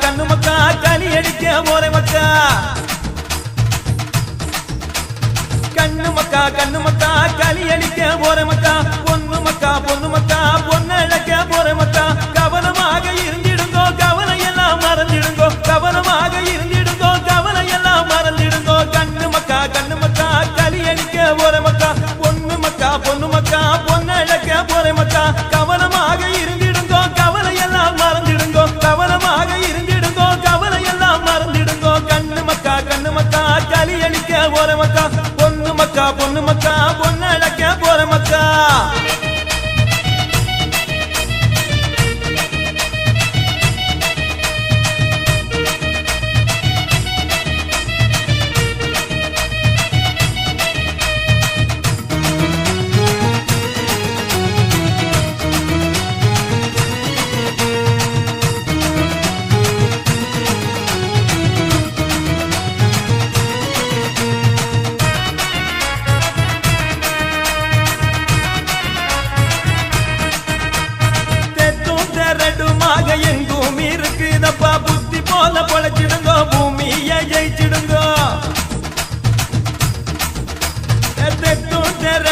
கண்ணு மக்கா களி அடிக்க போற மக்கா. கண்ணு மக்கா கண்ணு மக்கா களி அடிக்க போற மக்கா. பொண்ணு மக்கா பொண்ணு மக்கா பொண்ணு அழைக்க போற மக்கா. கவனமாக இருந்திடுங்கோ கவலை எல்லாம் மறந்திடுங்கோ. கவனமாக இருந்து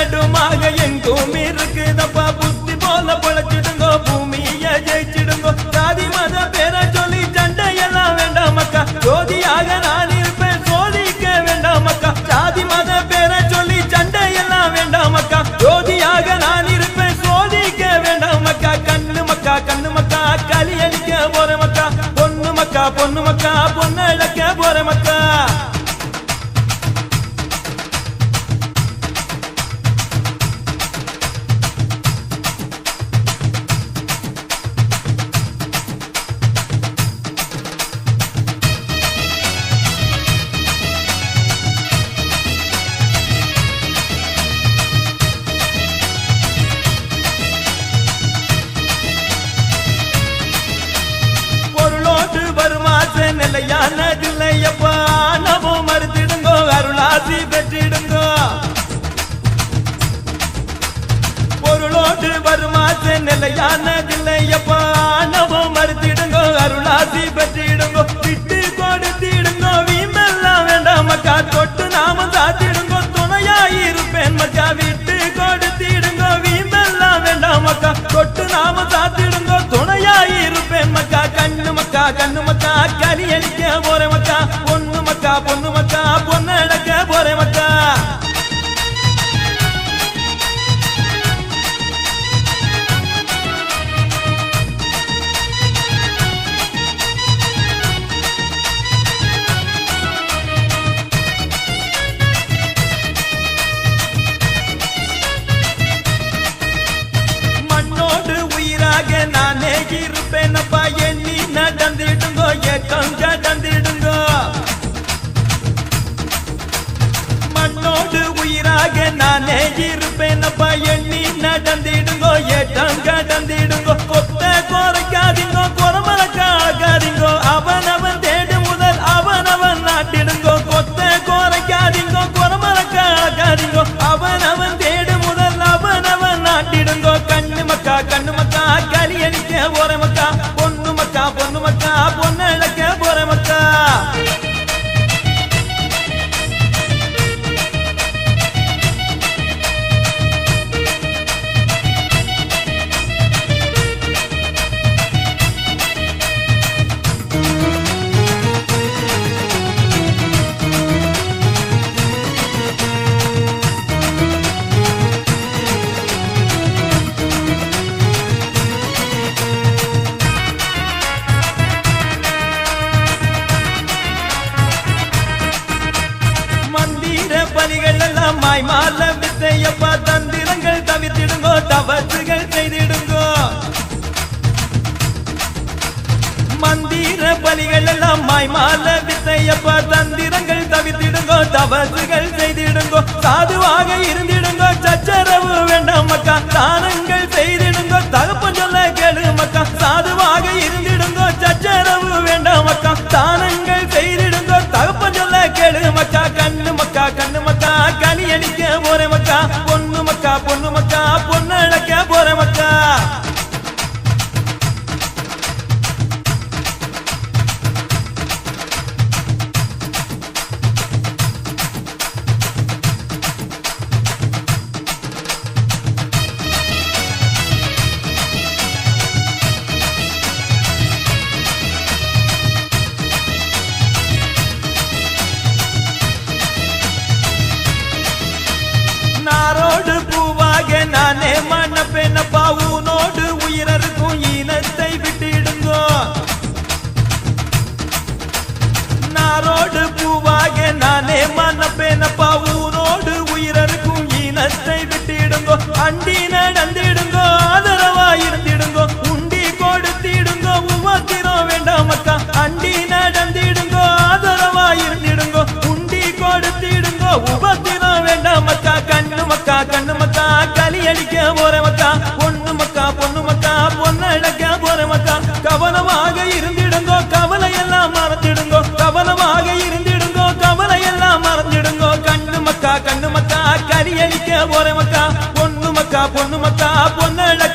தெத்தும் தெரடுமாக எங்கும் இருக்குதப்பா. புத்தி போல பொழைச்சிடுங்கோ பூமிய ஜெயிச்சிடுங்கோ. சாதி மத பேர சொல்லி சண்டையெல்லாம் வேண்டாம் அக்கா. ஜோதியாக நான் இருப்பேன் சோதிக்க வேண்டாம் அக்கா. சாதி மத பேர சொல்லி சண்டையெல்லாம் வேண்டாம் அக்கா. ஜோதியாக நான் இருப்பேன் சோதிக்க வேண்டாம் அக்கா. கண்ணு மக்கா கண்ணு மக்கா களி அடிக்க போற மக்கா. பொண்ணு மக்கா பொண்ணு மக்கா பொண்ணு இழக்க போற மக்கா. நிலையானதில்லையப்பா நவோ மறுத்திடுங்கோ அருளாசி பெற்றிடுங்கோ. பொருளோடு வருமாச நிலையானதில்லையப்பா நவோ மறுத்திடுங்கோ அருளாசி பெற்றிடுங்கோ. விட்டு கண்ணு மக்கா களி அடிக்க போற மக்கா பொண்ணு மக்கா பொண்ணு மக்கா பொண்ணு அடக்க போற மக்கா நானே இருப்பேன்? ನಾನೇ மாய் மால வித்தையப்பா தந்திரங்கள் தவித்திடுங்கோ தவசுகள் செய்திடுங்கோ சாதுவாக இருந்திடுங்கோ சச்சரவு வேண்டாம் மக்கா தானங்கள் செய்திடுங்கோ தகப்பன் சொல்ல கேளு மக்கா சாதுவாக இருந்திடுங்கோ சச்சரவு வேண்டாம் மக்கா தானங்கள் செய்திடுங்கோ தகப்பன் சொல்ல கேளு மக்கா கண்ணு மக்கா கண்ணு மக்கா கனி அடிக்க போற மக்கா பொண்ணு மக்கா பொண்ணு நானே மன்னப்பேனப்பா உனோடு உயிரருக்கும் இனத்தை விட்டிடுங்கோ. நாரோடு பூவாக நானே மன்னப்பேனப்பா உனோடு உயிரருக்கும் இனத்தை விட்டிடுங்கோ. அண்டி நடந்திடுங்கோ ஆதரவா இருந்திடுங்கோ உண்டி கொடுத்திடுங்கோ உமாத்திரம் வேண்டாம் அக்கா. அண்டி நடந்திடுங்கோ ஆதரவா இருந்திடுங்கோ உண்டி கொடுத்திடுங்கோ உபத்திரம் போற மக்கா பொண்ணு மக்கா பொண்ணு மக்கா பொண்ணு அடக்க போற மக்கா கவனமாக இருந்திடுங்கோ கவலை எல்லாம் மறந்திடுங்கோ. கவனமாக இருந்திடுங்கோ கவலை எல்லாம் மறந்திடுங்கோ. கண்ணு மக்கா கண்ணு மக்கா களி போற மக்கா பொண்ணு மக்கா பொண்ணு மக்கா பொண்ணு அடக்க